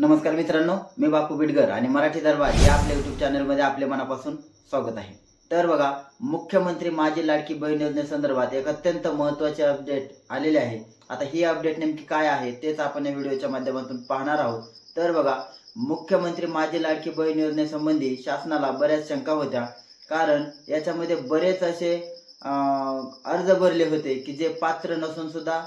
नमस्कार मित्रांनो मी बापू बिडगर आणि मराठी दरबार या आपल्या युट्यूब चॅनलमध्ये आपले मनापासून स्वागत आहे. तर बघा मुख्यमंत्री माझी लाडकी बहीण योजनेसंदर्भात एक अत्यंत महत्त्वाचे अपडेट आलेले आहे. आता ही अपडेट नेमकी काय आहे तेच आपण या व्हिडिओच्या माध्यमातून पाहणार आहोत. तर बघा मुख्यमंत्री माझी लाडकी बहीण योजनेसंबंधी शासनाला बऱ्याच शंका होत्या. कारण याच्यामध्ये बरेच असे अर्ज भरले होते की जे पात्र नसून सुद्धा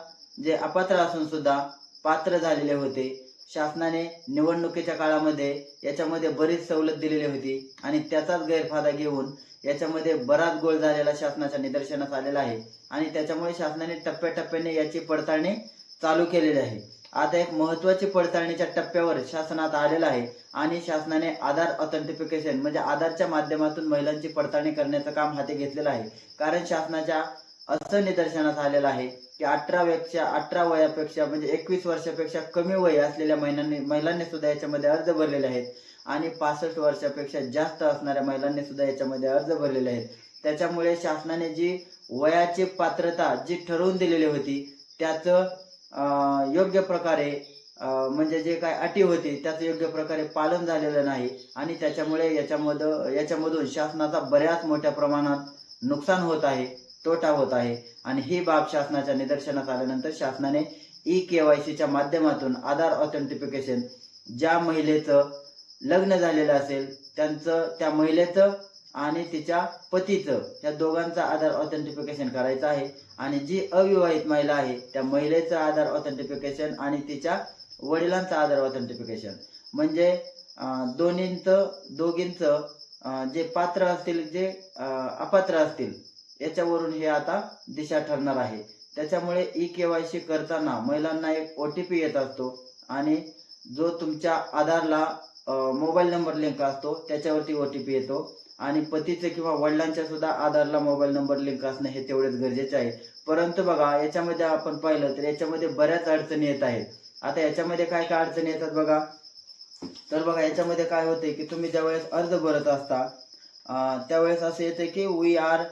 जे अपात्र असून सुद्धा पात्र झालेले होते. शासनाने निवडणुकीच्या काळामध्ये याच्यामध्ये बरीच सवलत दिलेली होती आणि त्याचाच गैरफायदा घेऊन याच्यामध्ये बराच गोळ झालेला शासनाच्या निदर्शनास आलेला आहे. आणि त्याच्यामुळे शासनाने टप्प्याटप्प्याने याची पडताळणी चालू केलेली आहे. आता एक महत्वाची पडताळणीच्या टप्प्यावर शासनात आलेला आहे आणि शासनाने आधार ऑथेंटिफिकेशन म्हणजे आधारच्या माध्यमातून महिलांची पडताळणी करण्याचं काम हाती घेतलेलं आहे. कारण शासनाच्या असं निदर्शनास आलेलं आहे की अठरा पेक्षा अठरा वयापेक्षा म्हणजे एकवीस वर्षापेक्षा कमी वय असलेल्या महिलांनी महिलांनी सुद्धा याच्यामध्ये अर्ज भरलेले आहेत. आणि पासष्ट वर्षापेक्षा जास्त असणाऱ्या महिलांनी सुद्धा याच्यामध्ये अर्ज भरलेले आहेत. त्याच्यामुळे शासनाने जी वयाची पात्रता जी ठरवून दिलेली होती त्याचं योग्य प्रकारे म्हणजे जे काय अटी होती त्याचं योग्य प्रकारे पालन झालेलं नाही. आणि त्याच्यामुळे याच्यामध्ये याच्यामधून शासनाचा बऱ्याच मोठ्या प्रमाणात नुकसान होत आहे. तोटा होत आहे. आणि ही बाब शासनाच्या निदर्शनास आल्यानंतर शासनाने ई केवायसीच्या माध्यमातून आधार ऑथेंटिफिकेशन ज्या महिलेचं लग्न झालेलं असेल त्यांचं त्या महिलेचं आणि तिच्या पतीचं या दोघांचं आधार ऑथेंटिफिकेशन करायचं आहे. आणि जी अविवाहित महिला आहे त्या महिलेचं आधार ऑथेंटिफिकेशन आणि तिच्या वडिलांचं आधार ऑथेंटिफिकेशन म्हणजे दोन्हींचं दोघींचं जे पात्र असतील जे अपात्र असतील याच्यावरून हे आता दिशा ठरणार आहे. त्याच्यामुळे ई केवायसी करताना महिलांना एक ओ टी पी येत असतो आणि जो तुमच्या आधारला मोबाईल नंबर लिंक असतो त्याच्यावरती ओ टी पी येतो. आणि पतीचे किंवा वडिलांच्या सुद्धा आधारला मोबाईल नंबर लिंक असणं हे तेवढेच गरजेचे आहे. परंतु बघा याच्यामध्ये आपण पाहिलं तर याच्यामध्ये बऱ्याच अडचणी येत आहेत. आता याच्यामध्ये काय काय अडचणी येतात बघा? तर बघा याच्यामध्ये काय होते की तुम्ही ज्यावेळेस अर्ज भरत असता त्यावेळेस असं येतं की we are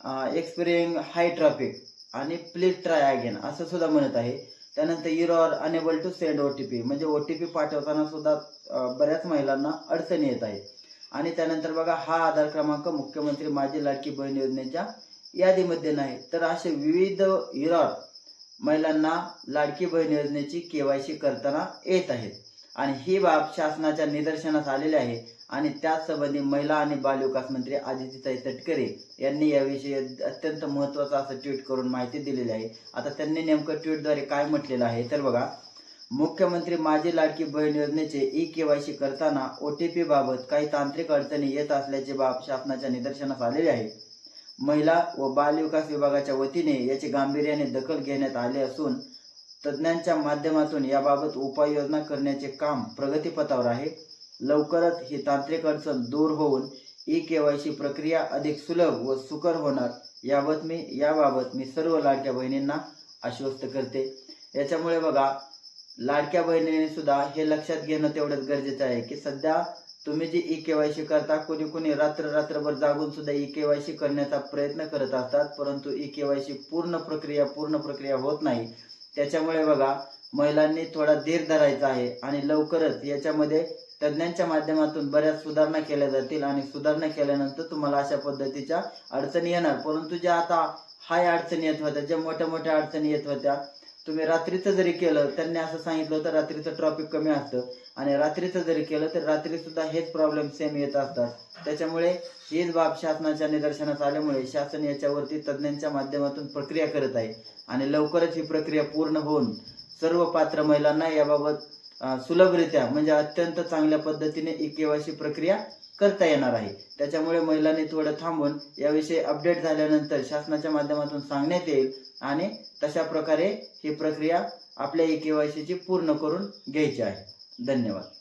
experiencing high traffic आणि प्लीज ट्राय अगेन असं सुद्धा म्हणत आहे. त्यानंतर your are unable to send O T P म्हणजे ओ टी पी पाठवताना सुद्धा बऱ्याच महिलांना अडचणी येत आहे आणि त्यानंतर बघा हा आधार क्रमांक मुख्यमंत्री माझी लाडकी बहीण योजनेच्या यादीमध्ये नाही तर असे विविध युरॉर महिलांना लाडकी बहीण योजनेची केवायसी करताना येत आहेत. आणि ही बाब शासनाच्या निदर्शनास आलेली आहे. आणि त्याच संबंधी महिला आणि बालविकास मंत्री आदित्यताई तटकरे यांनी याविषयी अत्यंत महत्वाचं असं ट्विट करून माहिती दिलेली आहे. आता त्यांनी नेमकं ट्विटद्वारे काय म्हटलेलं आहे तर बघा मुख्यमंत्री माझी लाडकी बहीण योजनेचे ई केवायसी करताना ओ टी पी बाबत काही तांत्रिक अडचणी येत असल्याची बाब शासनाच्या निदर्शनास आलेली आहे. महिला व बालविकास विभागाच्या वतीने याची गांभीर्याने दखल घेण्यात आले असून तज्ज्ञांच्या माध्यमातून याबाबत उपाययोजना करण्याचे काम प्रगतीपथावर आहे. लवकरच ही तांत्रिक अडचण दूर होऊन ई केवायसी प्रक्रिया अधिक सुलभ व सुकर होणार याबाबत मी याबाबत मी सर्व लाडक्या बहिणींना आश्वस्त करते. याच्यामुळे बघा लाडक्या बहिणीने सुद्धा हे लक्षात घेणं तेवढंच गरजेचं आहे की सध्या तुम्ही जी ई केवायसी करता कोणी कोणी रात्र रात्रभर जागून सुद्धा ई केवायसी करण्याचा प्रयत्न करत असतात परंतु ई केवायसी पूर्ण प्रक्रिया पूर्ण प्रक्रिया होत नाही. त्याच्यामुळे बघा महिलांनी थोडा धीर धरायचा आहे आणि लवकरच याच्यामध्ये तज्ज्ञांच्या माध्यमातून बऱ्याच सुधारणा केल्या जातील आणि सुधारणा केल्यानंतर तुम्हाला अशा पद्धतीच्या अडचणी येणार. परंतु ज्या आता हाय अडचणी येत होत्या ज्या मोठ्या मोठ्या अडचणी येत होत्या तुम्ही रात्रीचं जरी केलं त्यांनी असं सांगितलं तर रात्रीचं ट्रॉफिक कमी असतं. आणि रात्रीचं जरी केलं तर रात्री सुद्धा हेच प्रॉब्लेम सेम येत असतात. त्याच्यामुळे हीच बाब शासनाच्या निदर्शनास आल्यामुळे शासन याच्यावरती तज्ज्ञांच्या माध्यमातून प्रक्रिया करत आहे. आणि लवकरच ही प्रक्रिया पूर्ण होऊन सर्व पात्र महिलांना याबाबत सुलभरित्या म्हणजे अत्यंत चांगल्या पद्धतीने ई केवायसी प्रक्रिया करता येणार आहे. त्याच्यामुळे महिलांनी थोडं थांबून याविषयी अपडेट झाल्यानंतर शासनाच्या माध्यमातून सांगण्यात येईल आणि तशा प्रकारे ही प्रक्रिया आपल्या ई केवायसीची पूर्ण करून घ्यायची आहे. धन्यवाद.